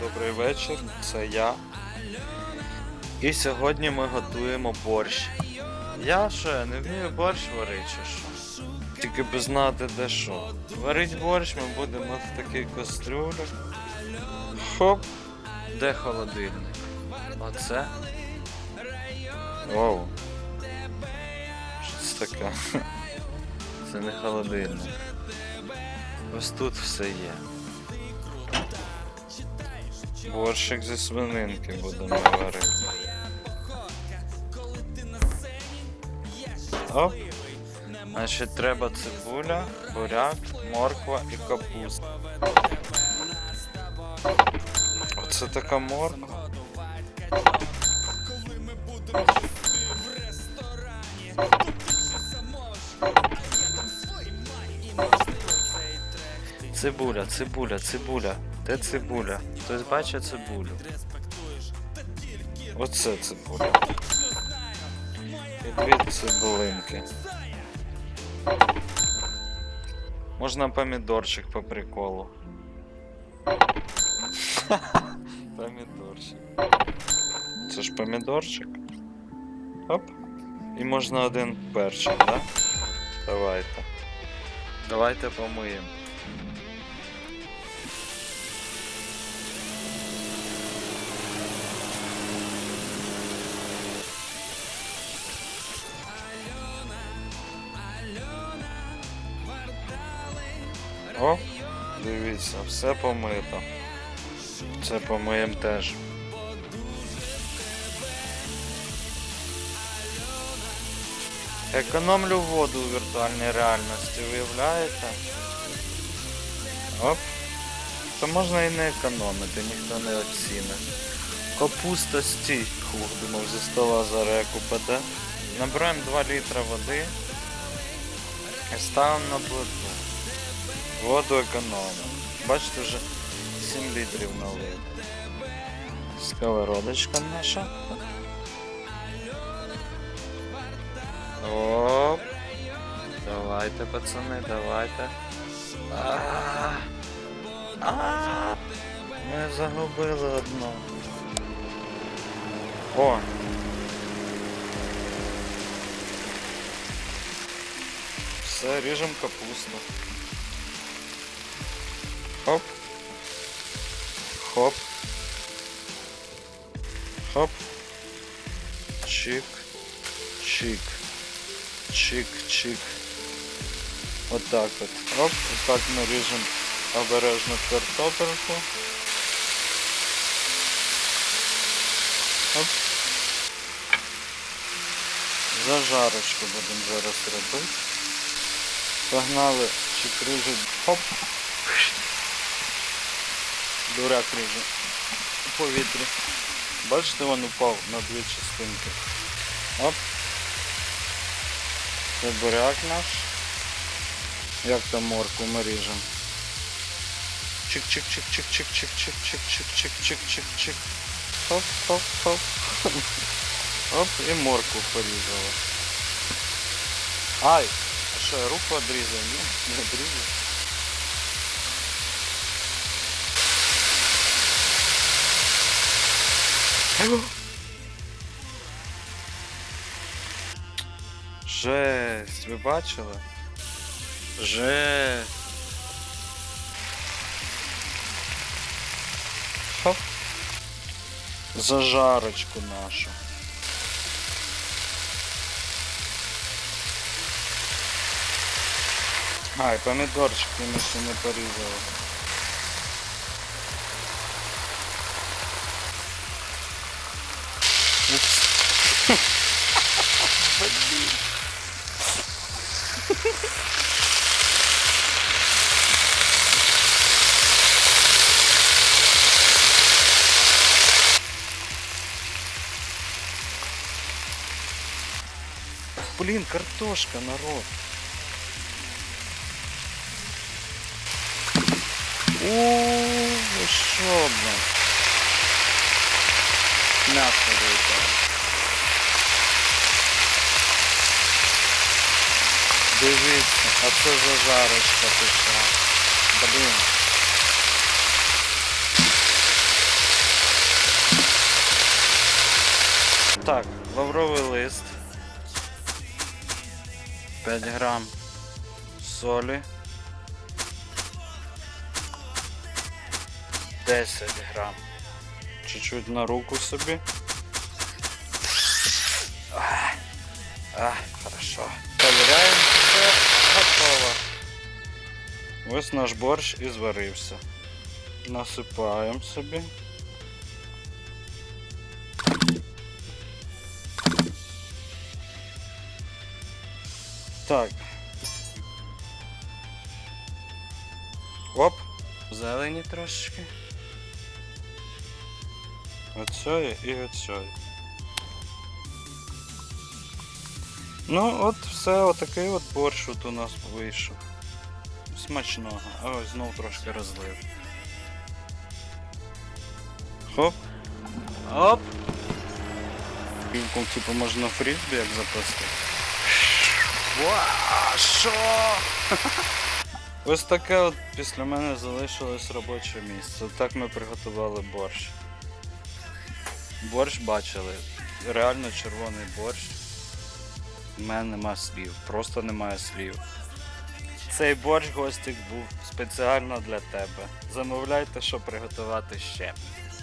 добрий вечір, це я. І сьогодні ми готуємо борщ. Я що, я не вмію борщ варити чи що? Тільки би знати де що. Варить борщ ми будемо в такій кастрюлі. Хоп! Де холодильник? Оце. Оу. Що це таке? Це не холодильник. Ось тут все є. Борщик зі свининки будемо варити. Оп. Значить, треба цибуля, буряк, морква і капуста. Оце така морква. Цибуля, цибуля, цибуля. Де цибуля? Хтось бачить цибулю? Оце цибуля. І дві цибулинки. Можна помідорчик по приколу. помідорчик. Це ж помідорчик. Оп. І можна один перчик, да? Давайте. Давайте помиємо. О, дивіться, все помито. Це помиємо теж. Економлю воду у віртуальній реальності, виявляєте? Оп. То можна і не економити, ніхто не оцінить. Капуста стій. Хух, думав, зі стола зараз як упаде. Набираємо 2 літра води і ставимо на плиту. Воду економимо. Бачите, вже 7 літрів налив. Сковородочка наша. Оп. Давайте, пацани, давайте. А. А. Ми загубили одну. О. Все, ріжемо капусту. Хоп. Хоп. Хоп. Чик. Чик. Чик, чик. Вот так вот. Оп. Так мы режем обережно картопельку. Оп. Зажарочку будемо зараз робити. Погнали чик ріжуть. Хоп. Дурак ріже. У повітрі. Бачите, він упав на дві частинки. Оп. Це буряк наш. Як там морку ми ріжемо. Чик-чик-чик-чик-чик-чик-чик-чик-чик-чик-чик. Хоп-хоп-хоп. Оп, і морку порізали. Ай! А що, руку одрізав? Ні, не одрізав. Жесть, ви бачили? Жесть. Хоп. Зажарочку нашу. А, і помідорчики ми ще не порізали. Блин, картошка, народ. О, еще одна. Мясо выпало. Дивись, а це зажарочка пішла. Блін. Так, лавровий лист. 5 грам солі. 10 грам. Чуть-чуть на руку собі. А, а, хорошо. Перевіряємо, все готово. Ось наш борщ і зварився. Насипаємо собі. Так. Оп. Зелені трошечки. Оцьої і оцьої. Ну, от все, отакий от борщ от у нас вийшов. Смачного. А ось знов трошки розлив. Хоп. Оп. Вілком, типу, можна фрізбі як запасти. Що? Ось таке от після мене залишилось робоче місце. Так ми приготували борщ. Борщ бачили. Реально червоний борщ. У мене нема слів. Просто немає слів. Цей борщ гостик був спеціально для тебе. Замовляйте, що приготувати ще.